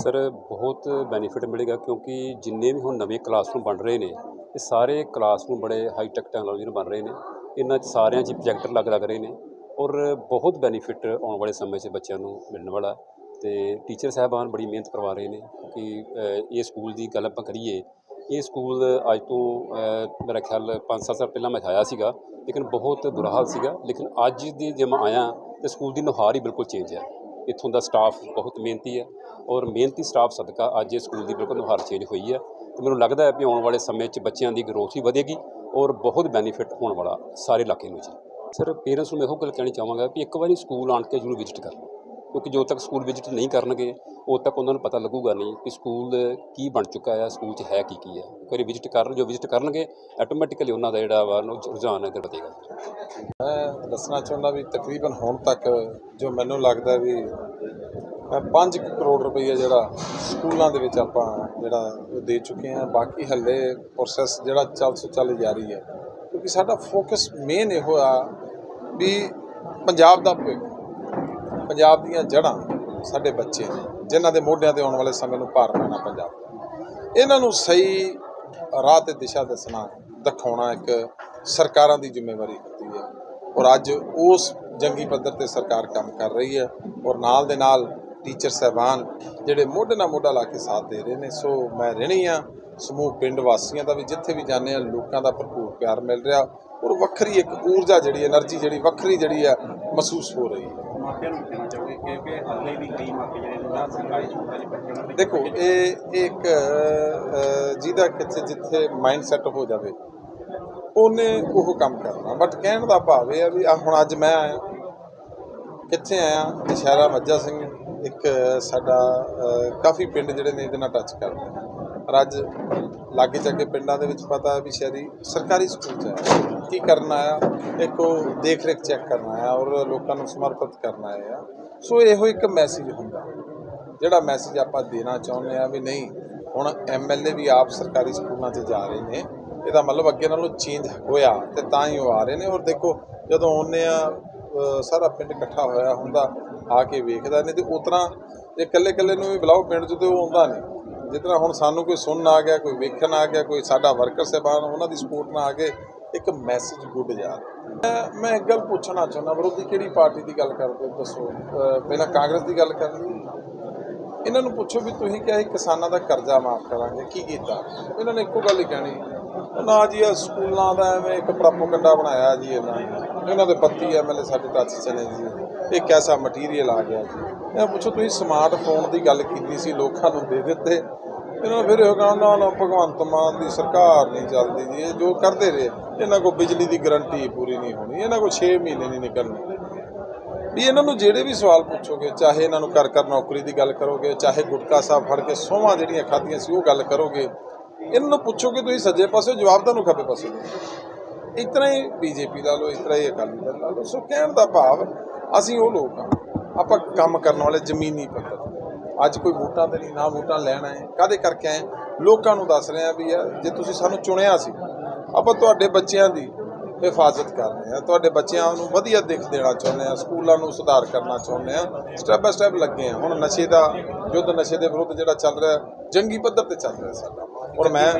Sir, ਬਹੁਤ benefit ਮਿਲੇਗਾ ਕਿਉਂਕਿ ਜਿੰਨੇ ਵੀ ਹੁਣ ਨਵੇਂ ਕਲਾਸਰੂਮ ਬਣ ਰਹੇ ਨੇ, ਇਹ ਸਾਰੇ ਕਲਾਸਰੂਮ ਬੜੇ ਹਾਈ ਟੈਕ ਟੈਕਨੋਲੋਜੀ ਨਾਲ ਬਣ ਰਹੇ ਨੇ। ਇਹਨਾਂ 'ਚ ਸਾਰਿਆਂ 'ਚ ਪ੍ਰੋਜੈਕਟਰ ਲੱਗ ਲੱਗ ਰਹੇ ਨੇ ਔਰ ਬਹੁਤ ਬੈਨੀਫਿਟ ਆਉਣ ਵਾਲੇ ਸਮੇਂ 'ਚ ਬੱਚਿਆਂ ਨੂੰ ਮਿਲਣ ਵਾਲਾ। ਤੇ ਟੀਚਰ ਸਾਹਿਬਾਨ ਬੜੀ ਮਿਹਨਤ ਕਰਵਾ ਰਹੇ ਨੇ ਕਿ ਇਹ ਸਕੂਲ ਦੀ ਗੱਲ ਆਪਾਂ ਕਰੀਏ, ਇਹ ਸਕੂਲ ਅੱਜ ਤੋਂ ਮੇਰਾ ਖਿਆਲ 5-7 ਸਾਲ ਪਹਿਲਾਂ ਮੈਂ ਆਇਆ ਸੀਗਾ, ਲੇਕਿਨ ਬਹੁਤ ਬੁਰਾ ਹਾਲ ਸੀਗਾ। ਲੇਕਿਨ ਅੱਜ ਦੀ ਜੇ ਮੈਂ ਆਇਆ, ਤੇ ਸਕੂਲ ਦੀ ਨੁਹਾਰ ਹੀ ਬਿਲਕੁਲ ਚੇਂਜ ਹੈ ਇੱਥੋਂ ਦਾ ਸਟਾਫ ਬਹੁਤ ਮਿਹਨਤੀ ਹੈ ਔਰ ਮਿਹਨਤੀ ਸਟਾਫ ਸਦਕਾ ਅੱਜ ਇਹ ਸਕੂਲ ਦੀ ਬਿਲਕੁਲ ਨੁਹਾਰ ਚੇਂਜ ਹੋਈ ਹੈ ਤੇ ਮੈਨੂੰ ਲੱਗਦਾ ਹੈ ਕਿ ਆਉਣ ਵਾਲੇ ਸਮੇਂ 'ਚ ਬੱਚਿਆਂ ਦੀ ਗਰੋਥ ਵੀ ਵਧੇਗੀ ਔਰ ਬਹੁਤ ਬੈਨੀਫਿਟ ਹੋਣ ਵਾਲਾ ਸਾਰੇ ਇਲਾਕੇ ਨੂੰ ਜੀ। ਸਰ ਪੇਰੈਂਟਸ ਨੂੰ ਮੈਂ ਇਹੋ ਗੱਲ ਕਹਿਣੀ ਚਾਹਾਂਗਾ ਕਿ ਇੱਕ ਵਾਰੀ ਸਕੂਲ ਆਣ ਕੇ ਜ਼ਰੂਰ ਵਿਜ਼ਿਟ ਕਰ ਕਿਉਂਕਿ ਜਦੋਂ ਤੱਕ ਸਕੂਲ ਵਿਜ਼ਿਟ ਨਹੀਂ ਕਰਨਗੇ ਉਦੋਂ ਤੱਕ ਉਹਨਾਂ ਨੂੰ ਪਤਾ ਲੱਗੂਗਾ ਨਹੀਂ ਕਿ ਸਕੂਲ ਕੀ ਬਣ ਚੁੱਕਾ ਹੈ ਸਕੂਲ 'ਚ ਹੈ ਕੀ ਕੀ ਹੈ ਇੱਕ ਵਾਰੀ ਵਿਜ਼ਿਟ ਕਰਨ, ਜੋ ਵਿਜ਼ਿਟ ਕਰਨਗੇ ਆਟੋਮੈਟਿਕਲੀ ਉਹਨਾਂ ਦਾ ਜਿਹੜਾ ਵਾ ਉਹ ਰੁਝਾਨ ਇੱਧਰ ਵਧੇਗਾ। ਮੈਂ ਦੱਸਣਾ ਚਾਹੁੰਦਾ ਵੀ ਤਕਰੀਬਨ ਹੁਣ ਤੱਕ ਜੋ ਮੈਨੂੰ ਲੱਗਦਾ ਵੀ ਮੈਂ 5 ਕਰੋੜ ਰੁਪਈਆ ਜਿਹੜਾ ਸਕੂਲਾਂ ਦੇ ਵਿੱਚ ਆਪਾਂ ਜਿਹੜਾ ਉਹ ਦੇ ਚੁੱਕੇ ਹਾਂ। ਬਾਕੀ ਹੱਲੇ ਪ੍ਰੋਸੈਸ ਜਿਹੜਾ ਚੱਲ ਸੋ ਚੱਲ ਜਾਰੀ ਹੈ। ਕਿਉਂਕਿ ਸਾਡਾ ਫੋਕਸ ਮੇਨ ਇਹੋ ਆ ਵੀ ਪੰਜਾਬ ਦਾ ਭਵਿੱਖ, ਪੰਜਾਬ ਦੀਆਂ ਜੜ੍ਹਾਂ ਸਾਡੇ ਬੱਚੇ ਨੇ। ਜਿਨ੍ਹਾਂ ਦੇ ਮੋਢਿਆਂ ਤੇ ਆਉਣ ਵਾਲੇ ਸਮੇਂ ਨੂੰ ਭਾਰ ਪੈਣਾ ਪੰਜਾਬ ਦਾ। ਇਹਨਾਂ ਨੂੰ ਸਹੀ ਰਾਹ ਤੇ ਦਿਸ਼ਾ ਦੱਸਣਾ, ਦਿਖਾਉਣਾ ਇੱਕ ਸਰਕਾਰਾਂ ਦੀ ਜ਼ਿੰਮੇਵਾਰੀ ਹੁੰਦੀ ਹੈ। ਔਰ ਅੱਜ ਉਸ ਜੰਗੀ ਪੱਧਰ ਤੇ ਸਰਕਾਰ ਕੰਮ ਕਰ ਰਹੀ ਹੈ ਔਰ ਨਾਲ ਦੇ ਨਾਲ ਟੀਚਰ ਸਹਿਬਾਨ ਜਿਹੜੇ ਮੋਢੇ ਨਾਲ ਮੋਢਾ ਲਾ ਕੇ ਸਾਥ ਦੇ ਰਹੇ ਨੇ, ਸੋ ਮੈਂ ਰਹਿਣੀ ਆ ਸਮੂਹ ਪਿੰਡ ਵਾਸੀਆਂ ਦਾ ਵੀ ਜਿੱਥੇ ਵੀ ਜਾਂਦੇ ਆ ਲੋਕਾਂ ਦਾ ਭਰਪੂਰ ਪਿਆਰ ਮਿਲ ਰਿਹਾ ਔਰ ਵੱਖਰੀ ਇੱਕ ਊਰਜਾ ਜਿਹੜੀ એનર્ਜੀ ਜਿਹੜੀ ਵੱਖਰੀ ਜਿਹੜੀ ਆ ਮਹਿਸੂਸ ਹੋ ਰਹੀ ਹੈ। ਮਾਪਿਆਂ ਨੂੰ ਕਹਿਣਾ ਚਾਹੋਗੇ ਕਿਉਂਕਿ ਹਾਲੇ ਵੀ ਕਈ ਮਾਪੇ ਜਿਹੜੇ ਨਾ ਸਰਕਾਰੀ ਸਕੂਲਾਂ 'ਚ ਬੱਚਿਆਂ ਨੂੰ ਦੇਖੋ, ਇਹ ਇਹ ਇੱਕ ਜਿਹਦਾ ਕਿੱਥੇ ਜਿੱਥੇ ਮਾਈਂਡ ਸੈਟ ਹੋ ਜਾਵੇ, ਉਹਨੇ ਉਹ ਕੰਮ ਕਰਨਾ। ਬਟ ਕਹਿਣ ਦਾ ਭਾਵ ਇਹ ਆ ਵੀ ਆ ਹੁਣ ਅੱਜ ਮੈਂ ਆਇਆ, ਕਿੱਥੇ ਆਇਆ? ਦੁਸ਼ਹਿਰਾ ਮੱਜਾ ਸਿੰਘ, ਇੱਕ ਸਾਡਾ ਕਾਫੀ ਪਿੰਡ ਜਿਹੜੇ ਨੇ ਇਹਦੇ ਨਾਲ ਟੱਚ ਕਰਦੇ ਪਰ ਅੱਜ ਲਾਗੇ ਚਾਗੇ ਪਿੰਡਾਂ ਦੇ ਵਿੱਚ ਪਤਾ ਵੀ ਸ਼ਹਿਰੀ ਸਰਕਾਰੀ ਸਕੂਲ ਚ ਆਇਆ। ਕੀ ਕਰਨਾ ਆ ਇੱਕ ਉਹ ਦੇਖ ਰੇਖ ਚੈੱਕ ਕਰਨਾ ਆ ਔਰ ਲੋਕਾਂ ਨੂੰ ਸਮਰਪਿਤ ਕਰਨਾ ਆ। ਸੋ ਇਹੋ ਇੱਕ ਮੈਸੇਜ ਹੁੰਦਾ। ਜਿਹੜਾ ਮੈਸੇਜ ਆਪਾਂ ਦੇਣਾ ਚਾਹੁੰਦੇ ਆ ਵੀ ਨਹੀਂ, ਹੁਣ ਐਮਐਲਏ ਵੀ ਆਪ ਸਰਕਾਰੀ ਸਕੂਲਾਂ 'ਚ ਜਾ ਰਹੇ ਨੇ, ਇਹਦਾ ਮਤਲਬ ਅੱਗੇ ਨਾਲੋਂ ਚੇਂਜ ਹੋਇਆ ਤੇ ਤਾਂ ਹੀ ਉਹ ਆ ਰਹੇ ਨੇ। ਔਰ ਦੇਖੋ, ਜਦੋਂ ਆਉਂਦੇ ਆ ਸਾਰਾ ਪਿੰਡ ਇਕੱਠਾ ਹੋਇਆ ਹੁੰਦਾ, ਆ ਕੇ ਵੇਖਦਾ ਨਹੀਂ ਤੇ ਉਤਰਾ ਜੇ ਇਕੱਲੇ ਇਕੱਲੇ ਨੂੰ ਵੀ ਬੁਲਾਓ, ਪਿੰਡ 'ਚ ਤੇ ਉਹ ਆਉਂਦਾ ਨਹੀਂ। ਜਿਸ ਤਰ੍ਹਾਂ ਹੁਣ ਸਾਨੂੰ ਕੋਈ ਸੁਣਨ ਆ ਗਿਆ, ਕੋਈ ਵੇਖਣ ਆ ਗਿਆ, ਕੋਈ ਸਾਡਾ ਵਰਕਰ ਸਾਹਿਬਾਨ, ਉਹਨਾਂ ਦੀ ਸਪੋਰਟ ਨਾਲ ਆ ਕੇ ਇੱਕ ਮੈਸੇਜ ਗੁੱਡ ਜਾ ਰਿਹਾ। ਮੈਂ- ਮੈਂ ਇੱਕ ਗੱਲ ਪੁੱਛਣਾ ਚਾਹੁੰਦਾ, ਵਿਰੋਧੀ ਕਿਹੜੀ ਪਾਰਟੀ ਦੀ ਗੱਲ ਕਰਦੇ ਹੋ ਦੱਸੋ? ਪਹਿਲਾਂ ਕਾਂਗਰਸ ਦੀ ਗੱਲ ਕਰਨੀ ਇਹਨਾਂ ਨੂੰ ਪੁੱਛੋ ਵੀ ਤੁਸੀਂ ਕਿਹਾ ਸੀ ਕਿਸਾਨਾਂ ਦਾ ਕਰਜ਼ਾ ਮਾਫ ਕਰਾਂਗੇ, ਕੀ ਕੀਤਾ? ਇਹਨਾਂ ਨੇ ਇੱਕੋ ਗੱਲ ਹੀ ਕਹਿਣੀ ਨਾ ਜੀ, ਇਹ ਸਕੂਲਾਂ ਦਾ ਐਵੇਂ ਇੱਕ ਪ੍ਰੋਪਗੈਂਡਾ ਬਣਾਇਆ ਜੀ ਇਹਨਾਂ ਨੇ ਇਹਨਾਂ ਦੇ ਪੱਤੀ ਐਮਐਲਏ ਸਾਡੇ ਟੱਚ ਚਲੇ ਜੀ। ਇਹ ਕੈਸਾ ਮਟੀਰੀਅਲ ਆ ਗਿਆ ਜੀ। ਇਹ ਪੁੱਛੋ ਤੁਸੀਂ ਸਮਾਰਟਫੋਨ ਦੀ ਗੱਲ ਕੀਤੀ ਸੀ, ਲੋਕਾਂ ਨੂੰ ਦੇ ਦਿੱਤੇ? ਇਹਨਾਂ ਨੂੰ ਫਿਰ ਇਹ ਕਹਿੰਦਾ, ਨਾ ਭਗਵੰਤ ਮਾਨ ਦੀ ਸਰਕਾਰ ਨਹੀਂ ਚੱਲਦੀ ਜੀ। ਇਹ ਜੋ ਕਰਦੇ ਰਹੇ, ਇਹਨਾਂ ਕੋਲ ਬਿਜਲੀ ਦੀ ਗਾਰੰਟੀ ਪੂਰੀ ਨਹੀਂ ਹੋਣੀ। ਇਹਨਾਂ ਕੋਲ 6 ਮਹੀਨੇ ਨਹੀਂ ਨਿਕਲਣੇ। ਵੀ ਇਹਨਾਂ ਨੂੰ ਜਿਹੜੇ ਵੀ ਸਵਾਲ ਪੁੱਛੋਗੇ, ਚਾਹੇ ਇਹਨਾਂ ਨੂੰ ਕਰ ਕਰ ਨੌਕਰੀ ਦੀ ਗੱਲ ਕਰੋਗੇ, ਚਾਹੇ ਗੁਟਕਾ ਸਾਹਿਬ ਫੜ ਕੇ ਸੋਹਾਂ ਜਿਹੜੀਆਂ ਖਾਧੀਆਂ ਸੀ, ਉਹ ਗੱਲ ਕਰੋਗੇ। ਇਹਨਾਂ ਨੂੰ ਪੁੱਛੋ ਕਿ ਤੁਸੀਂ ਸੱਜੇ ਪਾਸੇ, ਜਵਾਬ ਤੁਹਾਨੂੰ ਖੱਬੇ ਪਾਸੇ ਇਸ ਤਰ੍ਹਾਂ ਹੀ ਬੀਜੇਪੀ ਲਾ ਲਓ ਇਸ ਤਰ੍ਹਾਂ ਹੀ ਅਕਾਲੀ ਦਲ ਲਾ ਲਓ। ਸੋ ਕਹਿਣ ਦਾ ਭਾਵ, ਅਸੀਂ ਉਹ ਲੋਕ ਹਾਂ ਆਪਾਂ ਕੰਮ ਕਰਨ ਵਾਲੇ ਜ਼ਮੀਨੀ ਪੱਧਰ ਅੱਜ ਕੋਈ ਵੋਟਾਂ ਤੇ ਨਹੀਂ ਨਾ ਵੋਟਾਂ ਲੈਣ ਆਏ ਕਾਦੇ ਕਰਕੇ ਆਏ? ਲੋਕਾਂ ਨੂੰ ਦੱਸ ਰਹੇ ਆ ਵੀ ਯਾਰ ਜੇ ਤੁਸੀਂ ਸਾਨੂੰ ਚੁਣਿਆ ਸੀ, ਆਪਾਂ ਤੁਹਾਡੇ ਬੱਚਿਆਂ ਦੀ ਹਿਫਾਜ਼ਤ ਕਰ ਰਹੇ ਆ ਤੁਹਾਡੇ ਬੱਚਿਆਂ ਨੂੰ ਵਧੀਆ ਦਿੱਖ ਦੇਣਾ ਚਾਹੁੰਦੇ ਆ ਸਕੂਲਾਂ ਨੂੰ ਸੁਧਾਰ ਕਰਨਾ ਚਾਹੁੰਦੇ ਆ ਸਟੈਪ ਬਾਏ ਸਟੈਪ ਲੱਗੇ ਆ ਹੁਣ ਨਸ਼ੇ ਦਾ ਯੁੱਧ ਨਸ਼ੇ ਦੇ ਵਿਰੁੱਧ ਜਿਹੜਾ ਚੱਲ ਰਿਹਾ ਜੰਗੀ ਪੱਧਰ ਤੇ ਚੱਲ ਰਿਹਾ ਸਾਡਾ। ਔਰ ਮੈਂ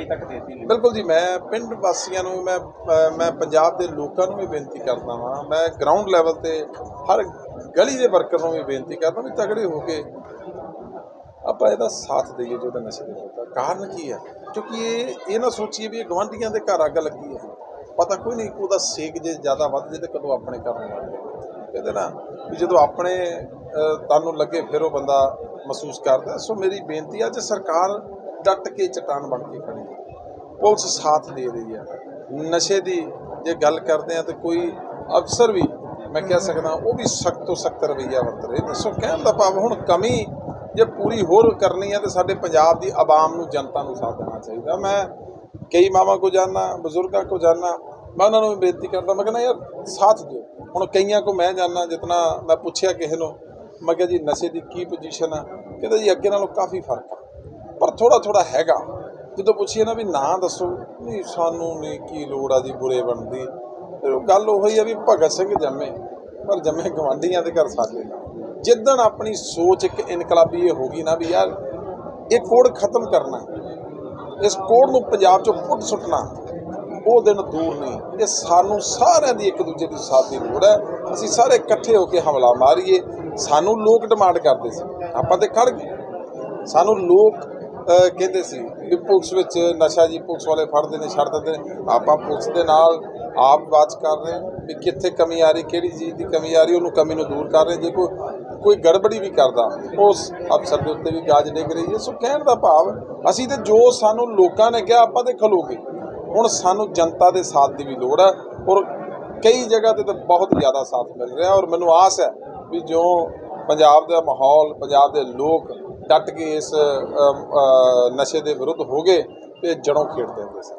ਬਿਲਕੁਲ ਜੀ ਮੈਂ ਪਿੰਡ ਵਾਸੀਆਂ ਨੂੰ ਮੈਂ ਮੈਂ ਪੰਜਾਬ ਦੇ ਲੋਕਾਂ ਨੂੰ ਵੀ ਬੇਨਤੀ ਕਰਦਾ ਹਾਂ ਮੈਂ ਗਰਾਊਂਡ ਲੈਵਲ ਤੇ ਹਰ ਗਲੀ ਦੇ ਵਰਕਰ ਨੂੰ ਵੀ ਬੇਨਤੀ ਕਰਦਾ ਵੀ ਤਗੜੇ ਹੋ ਕੇ ਆਪਾਂ ਇਹਦਾ ਸਾਥ ਦਈਏ ਜੋ ਤਾਂ ਨਸ਼ੇ ਦੇ ਕਾਰਨ ਕੀ ਹੈ ਕਿਉਂਕਿ ਇਹ ਇਹ ਨਾ ਸੋਚੀਏ ਵੀ ਇਹ ਗਵਾਂਢੀਆਂ ਦੇ ਘਰ ਅੱਗ ਲੱਗੀ ਹੈ ਪਤਾ ਕੋਈ ਨਹੀਂ ਉਹਦਾ ਸੇਕ ਜੇ ਜ਼ਿਆਦਾ ਵੱਧ ਜੇ ਤੇ ਕਦੋਂ ਆਪਣੇ ਘਰ ਨੂੰ ਲੱਗ ਕਹਿੰਦੇ ਨਾ ਵੀ ਜਦੋਂ ਆਪਣੇ ਤੁਹਾਨੂੰ ਲੱਗੇ ਫਿਰ ਉਹ ਬੰਦਾ ਮਹਿਸੂਸ ਕਰਦਾ। ਸੋ ਮੇਰੀ ਬੇਨਤੀ ਆ ਜੇ ਸਰਕਾਰ ਡਟ ਕੇ ਚਟਾਨ ਬਣ ਕੇ ਖੜੀ ਪੁਲਿਸ ਸਾਥ ਦੇ ਰਹੀ ਹੈ। ਨਸ਼ੇ ਦੀ ਜੇ ਗੱਲ ਕਰਦੇ ਆ ਤੇ ਕੋਈ ਅਫਸਰ ਵੀ ਮੈਂ ਕਹਿ ਸਕਦਾ, ਉਹ ਵੀ ਸਖਤ ਤੋਂ ਸਖਤ ਰਵੱਈਆ ਵਰਤ ਰਹੇ ਨੇ। ਸੋ ਕਹਿਣ ਦਾ ਭਾਵ ਹੁਣ ਕਮੀ ਜੇ ਪੂਰੀ ਹੋਰ ਕਰਨੀ ਹੈ ਤੇ ਸਾਡੇ ਪੰਜਾਬ ਦੀ ਆਵਾਮ ਨੂੰ ਜਨਤਾ ਨੂੰ ਸਾਥ ਦੇਣਾ ਚਾਹੀਦਾ। ਮੈਂ ਕਈ ਮਾਵਾਂ ਕੋ ਜਾਣਾ ਬਜ਼ੁਰਗਾਂ ਕੋ ਜਾਣਾ ਮੈਂ ਉਹਨਾਂ ਨੂੰ ਵੀ ਬੇਨਤੀ ਕਰਦਾ, ਮੈਂ ਕਹਿੰਦਾ ਯਾਰ ਸਾਥ ਦਿਓ। ਹੁਣ ਕਈਆਂ ਕੋ ਮੈਂ ਜਾਣਾ ਜਿਤਨਾ ਮੈਂ ਪੁੱਛਿਆ ਕਿਸੇ ਨੂੰ, ਮੈਂ ਕਿਹਾ ਜੀ ਨਸ਼ੇ ਦੀ ਕੀ ਪੋਜੀਸ਼ਨ ਆ? ਕਹਿੰਦਾ ਜੀ ਅੱਗੇ ਨਾਲੋਂ ਕਾਫੀ ਫ਼ਰਕ ਆ। ਪਰ ਥੋੜਾ ਥੋੜਾ ਹੈਗਾ। ਜਦੋਂ ਪੁੱਛੀਏ ਨਾ ਵੀ ਨਾ ਦੱਸੋ ਨਹੀਂ ਸਾਨੂੰ ਨਹੀਂ ਕੀ ਲੋੜ ਆ ਜੀ ਬੁਰੇ ਬਣਦੀ। ਫਿਰ ਉਹ ਗੱਲ ਉਹੀ ਆ ਵੀ ਭਗਤ ਸਿੰਘ ਜੰਮੇ, ਪਰ ਜੰਮੇ ਗਵਾਂਢੀਆਂ ਦੇ ਘਰ ਸਾਡੇ ਨਾਲ ਜਿੱਦਣ ਆਪਣੀ ਸੋਚ ਇੱਕ ਇਨਕਲਾਬੀ ਇਹ ਹੋ ਗਈ ਨਾ ਵੀ ਯਾਰ, ਇਹ ਕੋਡ ਖਤਮ ਕਰਨਾ। ਇਸ ਕੋਡ ਨੂੰ ਪੰਜਾਬ ਚੋਂ ਪੁੱਟ ਸੁੱਟਣਾ। ਉਹ ਦਿਨ ਦੂਰ ਨਹੀਂ। ਇਹ ਸਾਨੂੰ ਸਾਰਿਆਂ ਦੀ ਇੱਕ ਦੂਜੇ ਦੀ ਸਾਥ ਦੀ ਲੋੜ ਹੈ। ਅਸੀਂ ਸਾਰੇ ਇਕੱਠੇ ਹੋ ਕੇ ਹਮਲਾ ਮਾਰੀਏ। ਸਾਨੂੰ ਲੋਕ ਡਿਮਾਂਡ ਕਰਦੇ ਸੀ। ਆਪਾਂ ਤੇ ਖੜ ਗਏ। ਸਾਨੂੰ ਲੋਕ ਕਹਿੰਦੇ ਸੀ ਵੀ ਪੁਲਿਸ ਵਿੱਚ ਨਸ਼ਾ ਜੀ ਪੁਲਿਸ ਵਾਲੇ ਫੜਦੇ ਨੇ, ਛੱਡ ਦਿੰਦੇ ਨੇ। ਆਪਾਂ ਪੁਲਿਸ ਦੇ ਨਾਲ ਆਪ ਬਾਤ ਕਰ ਰਹੇ ਹਾਂ ਵੀ ਕਿੱਥੇ ਕਮੀ ਆ ਰਹੀ, ਕਿਹੜੀ ਚੀਜ਼ ਦੀ ਕਮੀ ਆ ਰਹੀ, ਉਹਨੂੰ ਕਮੀ ਨੂੰ ਦੂਰ ਕਰ ਰਹੇ ਜੇ ਕੋਈ ਕੋਈ ਗੜਬੜੀ ਵੀ ਕਰਦਾ, ਉਸ ਅਫਸਰ ਦੇ ਉੱਤੇ ਵੀ ਗਾਜ ਡਿੱਗ ਰਹੀ ਹੈ। ਸੋ ਕਹਿਣ ਦਾ ਭਾਵ, ਅਸੀਂ ਤੇ ਜੋ ਸਾਨੂੰ ਲੋਕਾਂ ਨੇ ਕਿਹਾ, ਆਪਾਂ ਤੇ ਖਲੋਗੇ ਹੁਣ ਸਾਨੂੰ ਜਨਤਾ ਦੇ ਸਾਥ ਦੀ ਵੀ ਲੋੜ ਹੈ ਔਰ ਕਈ ਜਗ੍ਹਾ ਤੇ ਤਾਂ ਬਹੁਤ ਜ਼ਿਆਦਾ ਸਾਥ ਮਿਲ ਰਿਹਾ ਔਰ ਮੈਨੂੰ ਆਸ ਹੈ ਵੀ ਜੋ ਪੰਜਾਬ ਦਾ ਮਾਹੌਲ, ਪੰਜਾਬ ਦੇ ਲੋਕ ਡਟ ਕੇ ਇਸ ਨਸ਼ੇ ਦੇ ਵਿਰੁੱਧ ਹੋ ਗਏ ਤੇ ਜੜੋਂ ਖੇਡਦੇ ਹੁੰਦੇ ਸੀ